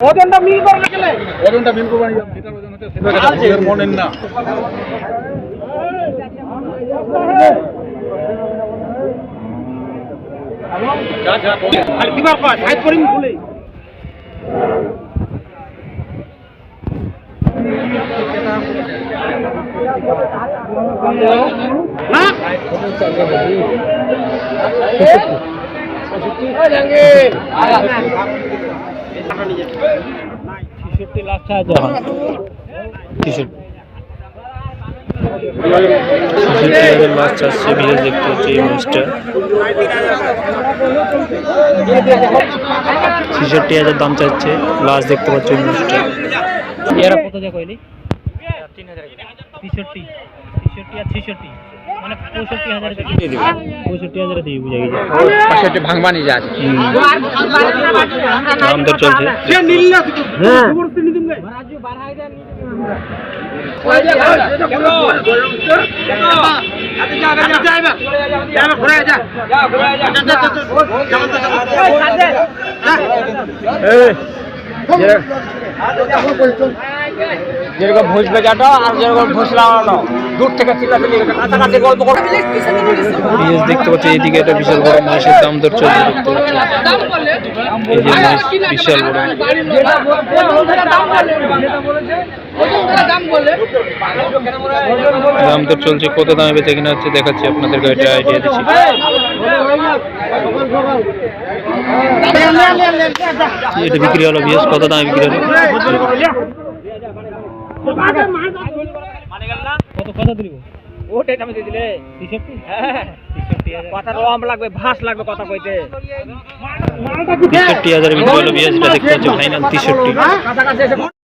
ওজনটা মিল করে রাখলে ওজনটা মিল করবানি যেটার ওজন হচ্ছে সেটার কাছে মনেন না যা যা। আর দিবার কয় সাইড করিম ভুলে না ছেষট্টি লাখ চাচ্ছে দেখতে হচ্ছে এই মাছটা। ছেষট্টি হাজার দাম চাচ্ছে লাশ দেখতে পাচ্ছ এই মাছটা। এরা কত যা কইলি তিন হাজার ছেষট্টি ছেষট্টি আর ছেষট্টি মানে পঁয়ষট্টি হাজার পঁয়ষট্টি হাজার দিয়ে বুঝা গেছে। পাঁচশোটি ভাঙবানি যা আছে। দাম দর চলছে হ্যাঁ। যেরকম ভোজ বেজাটা আর যেরকম ভোজ লাগানো দূর থেকে চিল্লাচিল্লি কাছাকাছি গল্প করে। পেঁয়াজ দেখতে পাচ্ছি এইদিকে একটা বিশাল বড় মাছের দাম দর চলছে। দেখতে পাচ্ছি বিশাল বড়। দাম তো চলছে কত দামে বেচে কিনা হচ্ছে দেখাচ্ছি আপনাদের গাড়িটা আইডিয়া দিচ্ছি। এটা বিক্রি হলো বিয়াস কত দামে বিক্রি হলো? কত কত দিব ওটাই দিলে। হ্যাঁ। তেষট্টি হাজার। কথা রম লাগবে ভাস লাগবে কথা কইতে। তেষট্টি হাজার বিক্রি হলো বিয়াসটা দেখতে পাচ্ছি ফাইনাল তেষট্টি।